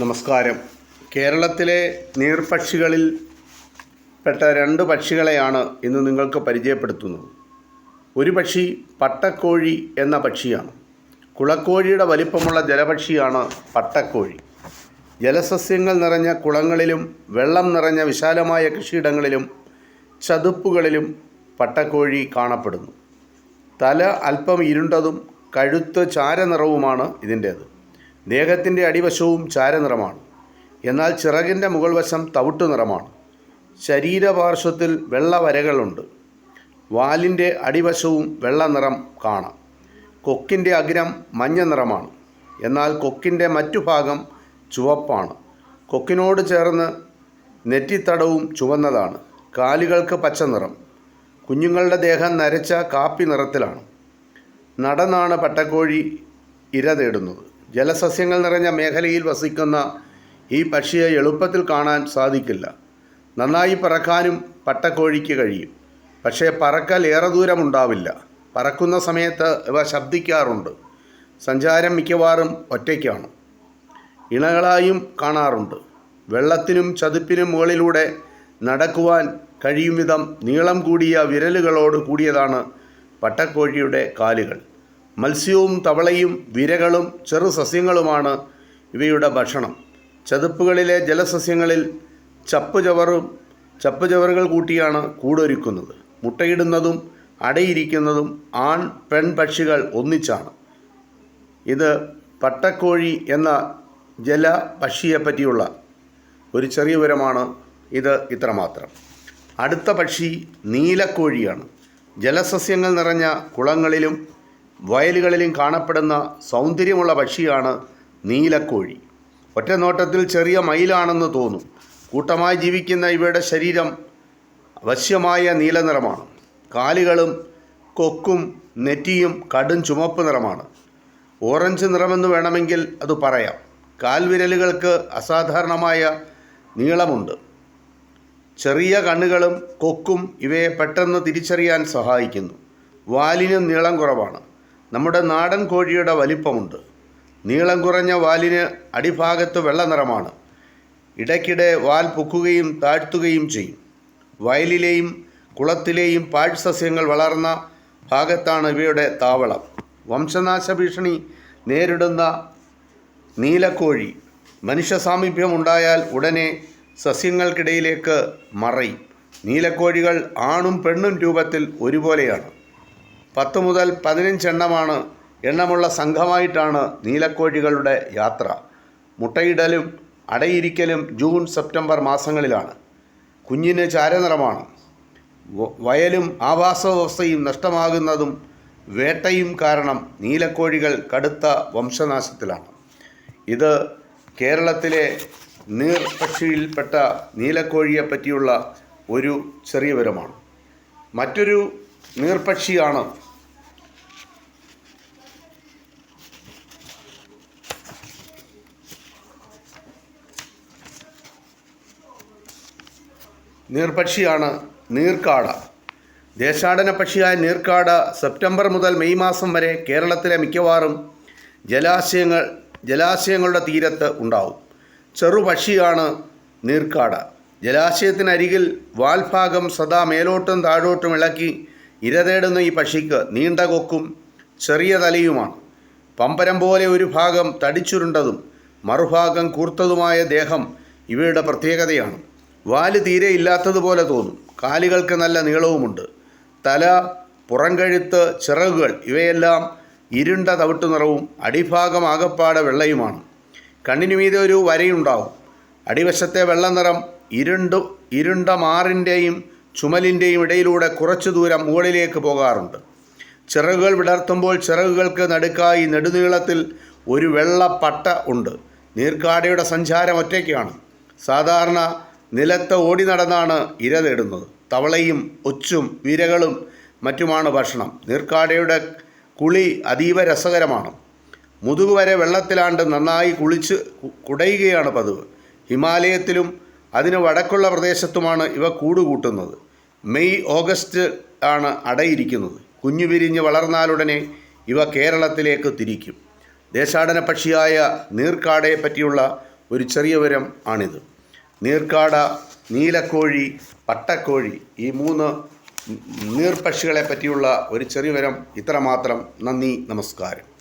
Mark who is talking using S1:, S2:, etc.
S1: നമസ്കാരം. കേരളത്തിലെ നീർപക്ഷികളിൽ പെട്ട രണ്ട് പക്ഷികളെയാണ് ഇന്ന് നിങ്ങൾക്ക് പരിചയപ്പെടുത്തുന്നത്. ഒരു പക്ഷി പട്ടക്കോഴി എന്ന പക്ഷിയാണ്. കുളക്കോഴിയുടെ വലിപ്പമുള്ള ജലപക്ഷിയാണ് പട്ടക്കോഴി. ജലസസ്യങ്ങൾ നിറഞ്ഞ കുളങ്ങളിലും വെള്ളം നിറഞ്ഞ വിശാലമായ കൃഷിയിടങ്ങളിലും ചതുപ്പുകളിലും പട്ടക്കോഴി കാണപ്പെടുന്നു. തല അല്പം ഇരുണ്ടതും കഴുത്ത് ചാരനിറവുമാണ് ഇതിന്റേത്. ദേഹത്തിന്റെ അടിവശവും ചാരനിറമാണ്. എന്നാൽ ചിറകിന്റെ മുകൾ വശം തവിട്ടു നിറമാണ് ശരീരപാർശ്വത്തിൽ വെള്ള വരകളുണ്ട് വാലിന്റെ അടിവശവും വെള്ള നിറം കാണാം. കൊക്കിന്റെ അഗ്രം മഞ്ഞ നിറമാണ് എന്നാൽ കൊക്കിന്റെ മറ്റു ഭാഗം ചുവപ്പാണ്. കൊക്കിനോട് ചേർന്ന് നെറ്റിത്തടവും ചുവന്നതാണ്. കാലുകൾക്ക് പച്ച നിറം കുഞ്ഞുങ്ങളുടെ ദേഹം നരച്ച കാപ്പി നിറത്തിലാണ്. നടന്നാണ് പട്ടക്കോഴി ഇര തേടുന്നത്. ജലസസ്യങ്ങൾ നിറഞ്ഞ മേഖലയിൽ വസിക്കുന്ന ഈ പക്ഷിയെ എളുപ്പത്തിൽ കാണാൻ സാധിക്കില്ല. നന്നായി പറക്കാനും പട്ടക്കോഴിക്ക് കഴിയും. പക്ഷേ പറക്കൽ ഏറെ ദൂരമുണ്ടാവില്ല പറക്കുന്ന സമയത്ത് ഇവ ശബ്ദിക്കാറുണ്ട്. സഞ്ചാരം മിക്കവാറും ഒറ്റയ്ക്കാണ്. ഇണകളായും കാണാറുണ്ട്. വെള്ളത്തിനും ചതുപ്പിനും മുകളിലൂടെ നടക്കുവാൻ കഴിയും വിധം നീളം കൂടിയ വിരലുകളോട് കൂടിയതാണ് പട്ടക്കോഴിയുടെ കാലുകൾ. മത്സ്യവും തവളയും വിരകളും ചെറു സസ്യങ്ങളുമാണ് ഇവയുടെ ഭക്ഷണം. ചതുപ്പുകളിലെ ജലസസ്യങ്ങളിൽ ചപ്പുചവറും ചപ്പുചവറുകൾ കൂട്ടിയാണ് കൂടൊരുക്കുന്നത്. മുട്ടയിടുന്നതും അടയിരിക്കുന്നതും ആൺ പെൺ പക്ഷികൾ ഒന്നിച്ചാണ്. ഇത് പട്ടക്കോഴി എന്ന ജല പക്ഷിയെ പറ്റിയുള്ള ഒരു ചെറിയ വിവരമാണ് ഇത് ഇത്രമാത്രം. അടുത്ത പക്ഷി നീലക്കോഴിയാണ്. ജലസസ്യങ്ങൾ നിറഞ്ഞ കുളങ്ങളിലും വയലുകളിലും കാണപ്പെടുന്ന സൗന്ദര്യമുള്ള പക്ഷിയാണ് നീലക്കോഴി. ഒറ്റ നോട്ടത്തിൽ ചെറിയ മയിലാണെന്ന് തോന്നും. കൂട്ടമായി ജീവിക്കുന്ന ഇവയുടെ ശരീരം വശ്യമായ നീലനിറമാണ്. കാലുകളും കൊക്കും നെറ്റിയും കടും ചുമപ്പ് നിറമാണ്. ഓറഞ്ച് നിറമെന്ന് വേണമെങ്കിൽ അത് പറയാം. കാൽവിരലുകൾക്ക് അസാധാരണമായ നീളമുണ്ട്. ചെറിയ കണ്ണുകളും കൊക്കും ഇവയെ പെട്ടെന്ന് തിരിച്ചറിയാൻ സഹായിക്കുന്നു. വാലിനും നീളം കുറവാണ്. നമ്മുടെ നാടൻ കോഴിയുടെ വലിപ്പമുണ്ട്. നീളം കുറഞ്ഞ വാലിന് അടിഭാഗത്ത് വെള്ള നിറമാണ്. ഇടയ്ക്കിടെ വാൽ പൊക്കുകയും താഴ്ത്തുകയും ചെയ്യും. വയലിലെയും കുളത്തിലെയും പാഴ്സസ്യങ്ങൾ വളർന്ന ഭാഗത്താണ് ഇവയുടെ താവളം. വംശനാശ ഭീഷണി നേരിടുന്ന നീലക്കോഴി മനുഷ്യ സാമീപ്യം ഉണ്ടായാൽ ഉടനെ സസ്യങ്ങൾക്കിടയിലേക്ക് മറയും. നീലക്കോഴികൾ ആണും പെണ്ണും രൂപത്തിൽ ഒരുപോലെയാണ്. പത്ത് മുതൽ പതിനഞ്ചെണ്ണമാണ് എണ്ണമുള്ള സംഘമായിട്ടാണ് നീലക്കോഴികളുടെ യാത്ര. മുട്ടയിടലും അടയിരിക്കലും ജൂൺ സെപ്റ്റംബർ മാസങ്ങളിലാണ്. കുഞ്ഞിന് ചാരനിറമാണ്. വയലും ആവാസ വ്യവസ്ഥയും നഷ്ടമാകുന്നതും വേട്ടയും കാരണം നീലക്കോഴികൾ കടുത്ത വംശനാശത്തിലാണ്. ഇത് കേരളത്തിലെ നീർപക്ഷിയിൽപ്പെട്ട നീലക്കോഴിയെ പറ്റിയുള്ള ഒരു ചെറിയ വിവരമാണ്. മറ്റൊരു നീർപക്ഷിയാണ് നീർപക്ഷിയാണ് നീർക്കാട. ദേശാടന പക്ഷിയായ നീർക്കാട സെപ്റ്റംബർ മുതൽ മെയ് മാസം വരെ കേരളത്തിലെ മിക്കവാറും ജലാശയങ്ങൾ ജലാശയങ്ങളുടെ തീരത്ത് ഉണ്ടാവും. ചെറുപക്ഷിയാണ് നീർക്കാട. ജലാശയത്തിനരികിൽ വാൽഭാഗം സദാ മേലോട്ടും താഴോട്ടും ഇളക്കി ഇരതേടുന്ന ഈ പക്ഷിക്ക് നീണ്ട കൊക്കും ചെറിയ തലയുമാണ്. പമ്പരം പോലെ ഒരു ഭാഗം തടിച്ചുരുണ്ടതും മറുഭാഗം കൂർത്തതുമായ ദേഹം ഇവയുടെ പ്രത്യേകതയാണ്. വാൽ തീരെ ഇല്ലാത്തതുപോലെ തോന്നും. കാലുകൾക്ക് നല്ല നീളവുമുണ്ട്. തല പുറംകഴുത്ത് ചിറകുകൾ ഇവയെല്ലാം ഇരുണ്ട തവിട്ടു നിറവും അടിഭാഗം ആകപ്പാടെ വെള്ളയുമാണ്. കണ്ണിനു മീതെ ഒരു വരയുണ്ടാവും. അടിവശത്തെ വെള്ള നിറം ഇരുണ്ടു ഇരുണ്ട മാറിന്റെയും ചുമലിന്റെയും ഇടയിലൂടെ കുറച്ചു ദൂരം മുകളിലേക്ക് പോകാറുണ്ട്. ചിറകുകൾ വിടർത്തുമ്പോൾ ചിറകുകൾക്ക് നടുക്കായി നെടുനീളത്തിൽ ഒരു വെള്ള പട്ട ഉണ്ട്. നീർക്കാടയുടെ സഞ്ചാരം ഒറ്റയ്ക്കാണ്. സാധാരണ നിലത്ത് ഓടി നടന്നാണ് ഇര തേടുന്നത് തവളയും ഒച്ചും വിരകളും മറ്റുമാണ് ഭക്ഷണം. നീർക്കാടയുടെ കുളി അതീവ രസകരമാണ്. മുതുകു വരെ വെള്ളത്തിലാണ്ട് നന്നായി കുളിച്ച് കുടയുകയാണ് പതിവ്. ഹിമാലയത്തിലും അതിന് വടക്കുള്ള പ്രദേശത്തുമാണ് ഇവ കൂടുകൂട്ടുന്നത്. മെയ് ഓഗസ്റ്റ് ആണ് അടയിരിക്കുന്നത്. കുഞ്ഞു വിരിഞ്ഞ് വളർന്നാലുടനെ ഇവ കേരളത്തിലേക്ക് തിരിക്കും. ദേശാടന പക്ഷിയായ നീർക്കാടയെ പറ്റിയുള്ള ഒരു ചെറിയ വിവരം ആണിത്. നീർക്കാട നീലക്കോഴി പട്ടക്കോഴി ഈ മൂന്ന് നീർപക്ഷികളെ പറ്റിയുള്ള ഒരു ചെറിയ വിവരം ഇത്രമാത്രം. നന്ദി നമസ്കാരം.